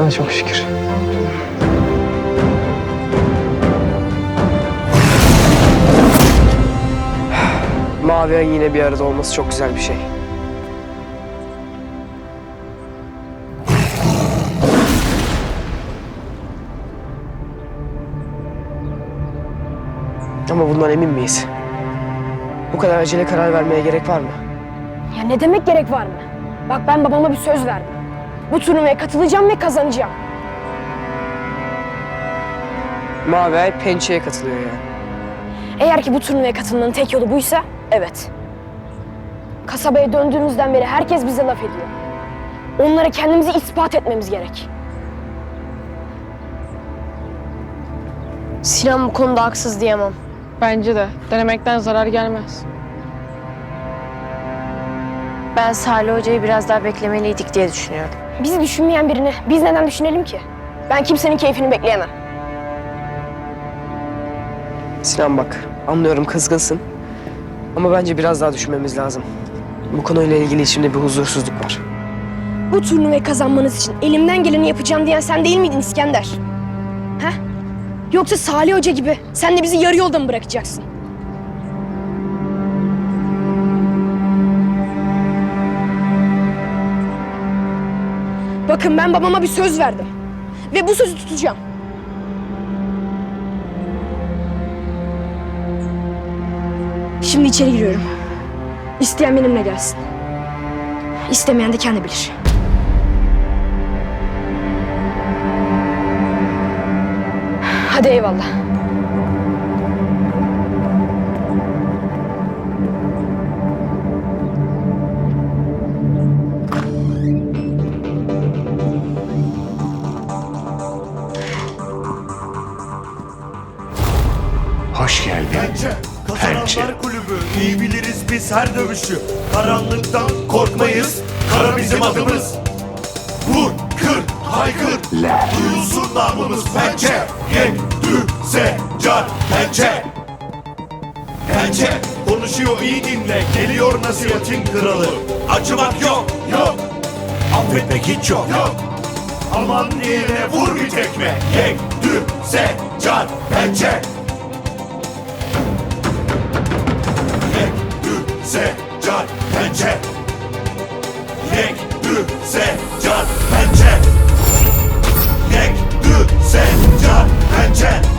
Sana çok şükür. Mavi ayın yine bir arada olması çok güzel bir şey. Ama bundan emin miyiz? Bu kadar acele karar vermeye gerek var mı? Ya ne demek gerek var mı? Bak ben babama bir söz verdim. Bu turnuvaya katılacağım ve kazanacağım. Mavi ay pençeye katılıyor yani. Eğer ki bu turnuvaya katılmanın tek yolu buysa evet. Kasabaya döndüğümüzden beri herkes bize laf ediyor. Onlara kendimizi ispat etmemiz gerek. Sinan bu konuda haksız diyemem. Bence de. Denemekten zarar gelmez. Ben Salih Hoca'yı biraz daha beklemeliydik diye düşünüyorum. Bizi düşünmeyen birini biz neden düşünelim ki? Ben kimsenin keyfini bekleyemem. Sinan bak, anlıyorum kızgınsın. Ama bence biraz daha düşünmemiz lazım. Bu konuyla ilgili içimde bir huzursuzluk var. Bu turnuvayı kazanmanız için elimden geleni yapacağım diyen sen değil miydin İskender? He? Yoksa Salih Hoca gibi sen de bizi yarı yolda mı bırakacaksın? Bakın ben babama bir söz verdim. Ve bu sözü tutacağım. Şimdi içeri giriyorum. İsteyen benimle gelsin. İstemeyen de kendi bilir. Hadi eyvallah. Hoş geldin. Pençe, Pençe. kulübü. İyi biliriz biz her dövüşü. Karanlıktan korkmayız. Kara bizim adımız. Vur, kır, haykır. La. Duyulsun namımız pençe. Yek, dü, se, car, pençe. Pençe, konuşuyor iyi dinle. Geliyor nasihatin kralı. Acımak yok, yok. Affetmek hiç yok, yok. Aman diyene vur bir tekme. Yek, dü, se, car, pençe. Jet.